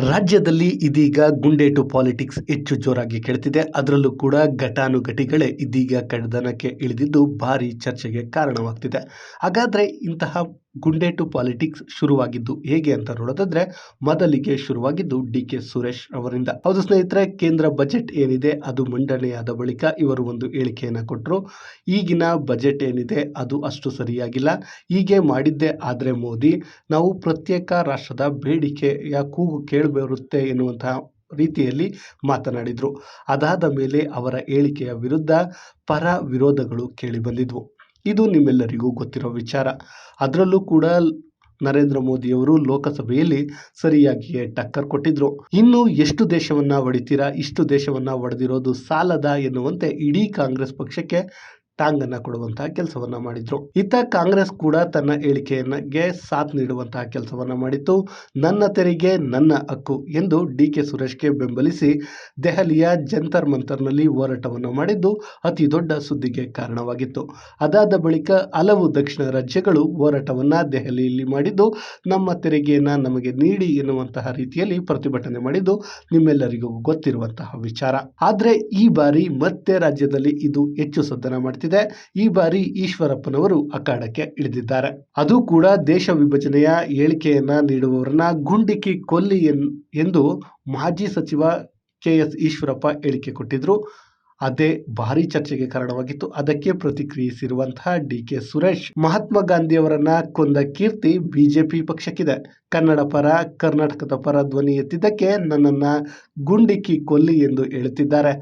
ರಾಜ್ಯದಲ್ಲಿ ಇದೀಗ ಗುಂಡೇಟು ಪಾಲಿಟಿಕ್ಸ್ ಹೆಚ್ಚು ಜೋರಾಗಿ ಕೇಳ್ತಿದೆ ಅದರಲ್ಲೂ ಕೂಡ ಘಟಾನುಘಟಿಗಳೇ ಇದೀಗ ಕಡ್ದನಕ್ಕೆ ಇಳಿದಿದ್ದು ಭಾರಿ ಚರ್ಚೆಗೆ ಕಾರಣವಾಗ್ತಿದೆ. ಹಾಗಾದರೆ ಇಂತಹ ಗುಂಡೇಟು ಪಾಲಿಟಿಕ್ಸ್ ಶುರುವಾಗಿದ್ದು ಹೇಗೆ ಅಂತ ನೋಡೋದಾದ್ರೆ ಮೊದಲಿಗೆ ಶುರುವಾಗಿದ್ದು ಡಿ ಕೆ ಸುರೇಶ್ ಅವರಿಂದ. ಹೌದು ಸ್ನೇಹಿತರೆ, ಕೇಂದ್ರ ಬಜೆಟ್ ಏನಿದೆ ಅದು ಮಂಡನೆಯಾದ ಬಳಿಕ ಇವರು ಒಂದು ಹೇಳಿಕೆಯನ್ನು ಕೊಟ್ಟರು ಈಗಿನ ಬಜೆಟ್ ಏನಿದೆ ಅದು ಅಷ್ಟು ಸರಿಯಾಗಿಲ್ಲ. ಹೀಗೆ ಮಾಡಿದ್ದೆ ಆದರೆ ಮೋದಿ, ನಾವು ಪ್ರತ್ಯೇಕ ರಾಷ್ಟ್ರದ ಬೇಡಿಕೆಯ ಕೂಗು ಕೇಳಿಬರುತ್ತೆ ಎನ್ನುವಂತಹ ರೀತಿಯಲ್ಲಿ ಮಾತನಾಡಿದರು. ಅದಾದ ಮೇಲೆ ಅವರ ಹೇಳಿಕೆಯ ವಿರುದ್ಧ ಪರ ವಿರೋಧಗಳು ಕೇಳಿಬಂದಿದ್ವು ಇದು ನಿಮ್ಮೆಲ್ಲರಿಗೂ ಗೊತ್ತಿರೋ ವಿಚಾರ. ಅದರಲ್ಲೂ ಕೂಡ ನರೇಂದ್ರ ಮೋದಿಯವರು ಲೋಕಸಭೆಯಲ್ಲಿ ಸರಿಯಾಗಿಯೇ ಟಕ್ಕರ್ ಕೊಟ್ಟಿದ್ರು. ಇನ್ನು ಎಷ್ಟು ದೇಶವನ್ನ ಹೊಡಿತೀರಾ, ಇಷ್ಟು ದೇಶವನ್ನ ಹೊಡೆದಿರೋದು ಸಾಲದ ಎನ್ನುವಂತೆ ಇಡೀ ಕಾಂಗ್ರೆಸ್ ಪಕ್ಷಕ್ಕೆ ಟಾಂಗನ್ನ ಕೊಡುವಂತಹ ಕೆಲಸವನ್ನ ಮಾಡಿದ್ರು. ಇತ್ತ ಕಾಂಗ್ರೆಸ್ ಕೂಡ ತನ್ನ ಹೇಳಿಕೆಯನ್ನಗೆ ಸಾಥ್ ನೀಡುವಂತಹ ಕೆಲಸವನ್ನ ಮಾಡಿತ್ತು. ನನ್ನ ತೆರಿಗೆ ನನ್ನ ಹಕ್ಕು ಎಂದು ಡಿ ಕೆ ಸುರೇಶ್ಗೆ ಬೆಂಬಲಿಸಿ ದೆಹಲಿಯ ಜಂತರ್ ಮಂತರ್ನಲ್ಲಿ ಹೋರಾಟವನ್ನು ಮಾಡಿದ್ದು ಅತಿ ದೊಡ್ಡ ಸುದ್ದಿಗೆ ಕಾರಣವಾಗಿತ್ತು. ಅದಾದ ಬಳಿಕ ಹಲವು ದಕ್ಷಿಣ ರಾಜ್ಯಗಳು ಹೋರಾಟವನ್ನ ದೆಹಲಿಯಲ್ಲಿ ಮಾಡಿದ್ದು, ನಮ್ಮ ತೆರಿಗೆಯನ್ನು ನಮಗೆ ನೀಡಿ ಎನ್ನುವಂತಹ ರೀತಿಯಲ್ಲಿ ಪ್ರತಿಭಟನೆ ಮಾಡಿದ್ದು ನಿಮ್ಮೆಲ್ಲರಿಗೂ ಗೊತ್ತಿರುವಂತಹ ವಿಚಾರ. ಆದರೆ ಈ ಬಾರಿ ಮತ್ತೆ ರಾಜ್ಯದಲ್ಲಿ ಇದು ಹೆಚ್ಚು ಸದ್ದನ ಮಾಡ್ತಿದೆ. ಈ ಬಾರಿ ಈಶ್ವರಪ್ಪನವರು ಅಖಾಡಕ್ಕೆ ಇಳಿದಿದ್ದಾರೆ. ಅದು ಕೂಡ ದೇಶ ವಿಭಜನೆಯ ಹೇಳಿಕೆಯನ್ನ ನೀಡುವವರನ್ನ ಗುಂಡಿಕ್ಕಿ ಕೊಲ್ಲಿ ಎಂದು ಮಾಜಿ ಸಚಿವ ಕೆ ಎಸ್ ಈಶ್ವರಪ್ಪ ಹೇಳಿಕೆ ಕೊಟ್ಟಿದ್ರು. ಅದೇ ಭಾರಿ ಚರ್ಚೆಗೆ ಕಾರಣವಾಗಿತ್ತು. ಅದಕ್ಕೆ ಪ್ರತಿಕ್ರಿಯಿಸಿರುವಂತಹ ಡಿ ಕೆ ಸುರೇಶ್, ಮಹಾತ್ಮ ಗಾಂಧಿಯವರನ್ನ ಕೊಂದ ಕೀರ್ತಿ ಬಿಜೆಪಿ ಪಕ್ಷಕ್ಕಿದೆ. ಕನ್ನಡ ಪರ, ಕರ್ನಾಟಕದ ಪರ ಧ್ವನಿ ಎತ್ತಿದ್ದಕ್ಕೆ ನನ್ನನ್ನು ಗುಂಡಿಕ್ಕಿ ಕೊಲ್ಲಿ ಎಂದು ಹೇಳುತ್ತಿದ್ದಾರೆ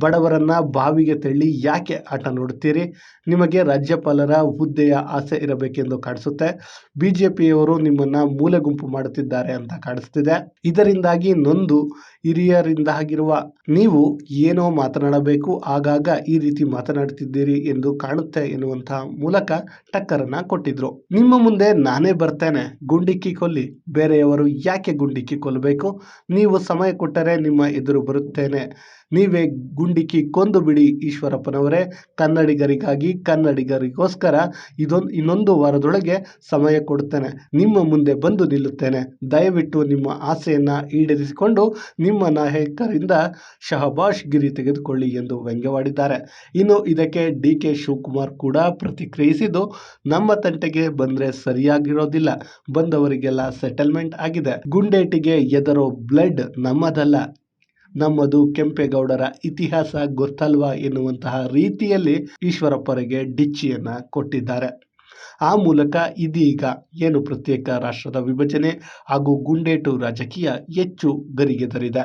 ಬಡವರನ್ನ ಬಾವಿಗೆ ತಳ್ಳಿ ಯಾಕೆ ಆಟ ನೋಡುತ್ತೀರಿ? ನಿಮಗೆ ರಾಜ್ಯಪಾಲರ ಹುದ್ದೆಯ ಆಸೆ ಇರಬೇಕೆಂದು ಕಾಣಿಸುತ್ತೆ. ಬಿಜೆಪಿಯವರು ನಿಮ್ಮನ್ನ ಮೂಲೆ ಗುಂಪು ಮಾಡುತ್ತಿದ್ದಾರೆ ಅಂತ ಕಾಣಿಸ್ತಿದೆ. ಇದರಿಂದಾಗಿ ನೊಂದು ಹಿರಿಯರಿಂದಾಗಿರುವ ನೀವು ಏನೋ ಮಾತನಾಡಬೇಕು, ಆಗಾಗ ಈ ರೀತಿ ಮಾತನಾಡುತ್ತಿದ್ದೀರಿ ಎಂದು ಕಾಣುತ್ತೆ ಎನ್ನುವಂತಹ ಮೂಲಕ ಟಕ್ಕರನ್ನ ಕೊಟ್ಟಿದ್ರು. ನಿಮ್ಮ ಮುಂದೆ ನಾನೇ ಬರ್ತೇನೆ, ಗುಂಡಿಕ್ಕಿ ಕೊಲ್ಲಿ. ಬೇರೆಯವರು ಯಾಕೆ ಗುಂಡಿಕ್ಕಿ ಕೊಲ್ಲಬೇಕು? ನೀವು ಸಮಯ ಕೊಟ್ಟರೆ ನಿಮ್ಮ ಎದುರು ಬರುತ್ತೇನೆ. ನೀವೇ ಗುಂಡಿಕ್ಕಿ ಕೊಂದು ಬಿಡಿ ಈಶ್ವರಪ್ಪನವರೇ. ಕನ್ನಡಿಗರಿಗಾಗಿ ಕನ್ನಡಿಗರಿಗೋಸ್ಕರ ಇದೊಂದು ಇನ್ನೊಂದು ವಾರದೊಳಗೆ ಸಮಯ ಕೊಡುತ್ತೇನೆ. ನಿಮ್ಮ ಮುಂದೆ ಬಂದು ನಿಲ್ಲುತ್ತೇನೆ. ದಯವಿಟ್ಟು ನಿಮ್ಮ ಆಸೆಯನ್ನು ಈಡೇರಿಸಿಕೊಂಡು ನಿಮ್ಮ ನಾಯಕರಿಂದ ಶಹಬಾಷ್ ಗಿರಿ ತೆಗೆದುಕೊಳ್ಳಿ ಎಂದು ವ್ಯಂಗ್ಯವಾಡಿದ್ದಾರೆ. ಇನ್ನು ಇದಕ್ಕೆ ಡಿ ಕೆ ಶಿವಕುಮಾರ್ ಕೂಡ ಪ್ರತಿಕ್ರಿಯಿಸಿದ್ದು, ನಮ್ಮ ತಂಟೆಗೆ ಬಂದರೆ ಸರಿಯಾಗಿರೋದಿಲ್ಲ. ಬಂದವರಿಗೆಲ್ಲ ಸೆಟಲ್ಮೆಂಟ್ ಆಗಿದೆ. ಗುಂಡೇಟಿಗೆ ಎದರೋ ಬ್ಲಡ್ ನಮ್ಮದಲ್ಲ. ನಮ್ಮದು ಕೆಂಪೇಗೌಡರ ಇತಿಹಾಸ ಗೊತ್ತಲ್ವಾ ಎನ್ನುವಂತಹ ರೀತಿಯಲ್ಲಿ ಈಶ್ವರಪ್ಪರಿಗೆ ಡಿಚ್ಚಿಯನ್ನ ಕೊಟ್ಟಿದ್ದಾರೆ. ಆ ಮೂಲಕ ಇದೀಗ ಏನು ಪ್ರತ್ಯೇಕ ರಾಷ್ಟ್ರದ ವಿಭಜನೆ ಹಾಗೂ ಗುಂಡೇಟು ರಾಜಕೀಯ ಹೆಚ್ಚು ಗರಿಗೆದರಿದೆ.